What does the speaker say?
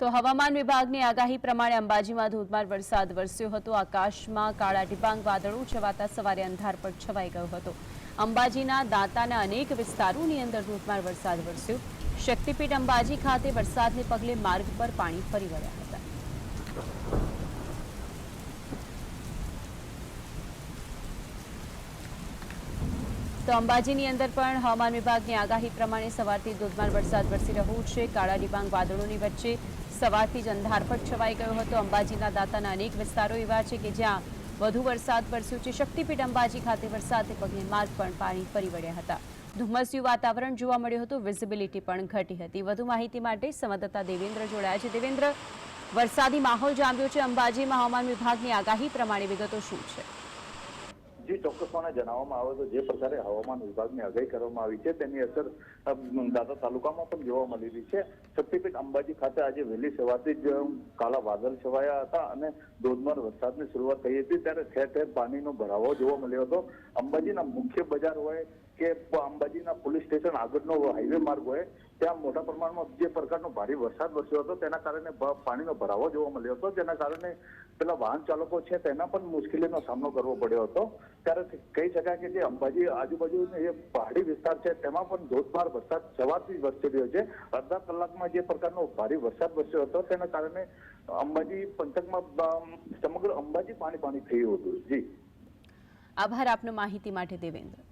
તો હવામાન વિભાગની આગાહી પ્રમાણે અંબાજીમાં ધોધમાર વરસાદ વરસ્યો હતો. આકાશમાં કાળા ડિબાંગ, વાદળો છવાતા સવારે અંધાર પર છવાઈ ગયો હતો. અંબાજીના દાંતાના અનેક વિસ્તારોની અંદર ધોધમાર વરસાદ વરસ્યો. શક્તિપીઠ અંબાજી ખાતે વરસાદને પગલે માર્ગ પર પાણી ફરી વળ્યા હતા. તો અંબાજીની અંદર પણ હવામાન વિભાગની આગાહી પ્રમાણે સવારથી ધોધમાર વરસાદ વરસી રહ્યો છે. કાળા ડિબાંગ, વાદળોની વચ્ચે સવારથી જ અંધારપટ છવાઈ ગયો હતો. અંબાજીના દાતાના અનેક વિસ્તારો એવા છે કે જ્યાં વધુ વરસાદ વરસ્યો છે. શક્તિપીઠ અંબાજી ખાતે વરસાદને પગલે માર્ગ પણ પાણી ફરી વળ્યા હતા. ધુમ્મસ્યું વાતાવરણ જોવા મળ્યું હતું. વિઝિબિલિટી પણ ઘટી હતી. વધુ માહિતી માટે સંવાદદાતા દેવેન્દ્ર જોડાયા છે. દેવેન્દ્ર, વરસાદી માહોલ જામ્યો છે. અંબાજીમાં હવામાન વિભાગની આગાહી પ્રમાણે વિગતો શું છે? જે ચોક્કસપણે જણાવવામાં આવે તો જે પ્રકારે હવામાન વિભાગની આગાહી કરવામાં આવી છે તેની અસર અ, તાલુકામાં પણ જોવા મળી રહી છે. શક્તિપીઠ અંબાજી ખાતે આજે વહેલી સવારથી જ કાલા વાદળ છવાયા હતા અને ધોધમાર વરસાદની શરૂઆત થઈ હતી. ત્યારે ઠેર ઠેર પાણીનો ભરાવો જોવા મળ્યો હતો. અંબાજીના મુખ્ય બજાર હોય કે અંબાજીના પોલીસ સ્ટેશન આગળનો હાઈવે માર્ગ હોય ત્યાં મોટા પ્રમાણમાં જે પ્રકારનો ભારે વરસાદ વરસ્યો હતો, તેના કારણે પાણીનો ભરાવો જોવા મળ્યો હતો. જેના કારણે પેલા વાહન ચાલકો છે તેના પણ મુશ્કેલીનો સામનો કરવો પડ્યો હતો. ત્યારે કહી શકાય કે જે અંબાજી આજુબાજુ જે પહાડી વિસ્તાર છે, તેમાં પણ ધોધમાર વરસાદ સવારથી વરસી રહ્યો છે. અડધા કલાકમાં જે પ્રકારનો ભારે વરસાદ વરસ્યો હતો, તેના કારણે અંબાજી પંથકમાં સમગ્ર અંબાજી પાણી પાણી થયું હતું. જી. આભાર આપનો માહિતી માટે દેવેન્દ્ર.